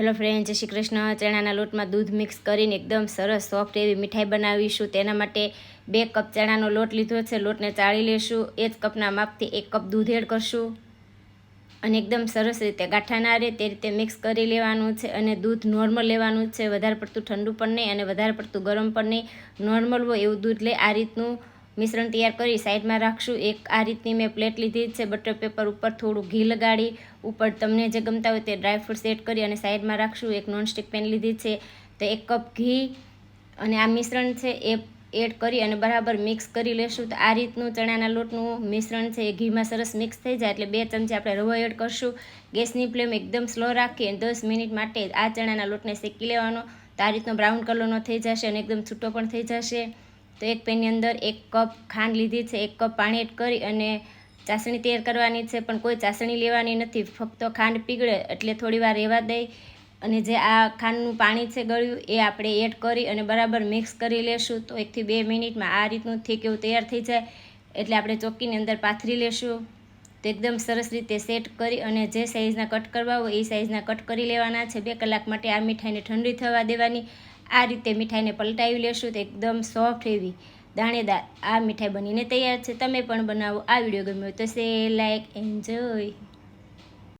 Hello friend, જય શ્રી કૃષ્ણ. ચણાના લોટમાં દૂધ મિક્સ કરીને એકદમ સરસ સોફ્ટ એવી મીઠાઈ બનાવીશું. તેના માટે બે કપ ચણાનો લોટ લીધો છે. લોટને ચાળી લેશું. એ જ કપના માપથી એક કપ દૂધ એડ કરશું. અને એકદમ સરસ રીતે ગાંઠા ના રહે તે રીતે મિક્સ કરી લેવાનું છે અને દૂધ નોર્મલ લેવાનું છે. વધારે પડતું ઠંડુ પણ નહીં અને વધારે પડતું ગરમ પણ નહીં. નોર્મલ હોય એવું દૂધ લે. આ રીતનું મિશ્રણ તૈયાર કરી સાઈડમાં રાખશું. એક આ રીતની મેં પ્લેટ લીધી છે, બટર પેપર ઉપર થોડું ઘી લગાડી, ઉપર તમને જે ગમતા હોય તે ડ્રાયફ્રૂટ્સ એડ કરી અને સાઈડમાં રાખશું. એક નોનસ્ટિક પેન લીધી છે, તો એક કપ ઘી અને આ મિશ્રણ છે એ એડ કરી અને બરાબર મિક્સ કરી લેશું. તો આ રીતનું ચણાના લોટનું મિશ્રણ છે એ ઘીમાં સરસ મિક્સ થઈ જાય એટલે બે ચમચી આપણે રવો એડ કરશું. ગેસની ફ્લેમ એકદમ સ્લો રાખી અને દસ મિનિટ માટે આ ચણાના લોટને શેકી લેવાનો. તો આ રીતનો બ્રાઉન કલરનો થઈ જશે અને એકદમ છૂટો પણ થઈ જશે. તો એક પેનની અંદર એક કપ ખાંડ લીધી છે, એક કપ પાણી એડ કરી અને ચાસણી તૈયાર કરવાની છે, પણ કોઈ ચાસણી લેવાની નથી. ફક્ત ખાંડ પીગળે એટલે થોડી વાર રહેવા દઈ અને જે આ ખાંડનું પાણી છે ગળ્યું એ આપણે એડ કરી અને બરાબર મિક્સ કરી લેશું. તો એકથી બે મિનિટમાં આ રીતનું થીક એવું તૈયાર થઈ જાય એટલે આપણે ચોક્કીની અંદર પાથરી લેશું. તો એકદમ સરસ રીતે સેટ કરી અને જે સાઇઝના કટ કરવા હોય એ સાઇઝના કટ કરી લેવાના છે. બે કલાક માટે આ મીઠાઈને ઠંડી થવા દેવાની. આ રીતે મીઠાઈને પલટાવી લેશું તો એકદમ સોફ્ટ એવી દાણેદાર આ મીઠાઈ બનીને તૈયાર છે. તમે પણ બનાવો. આ વીડિયો ગમ્યો તો સે લાઈક એન્જોય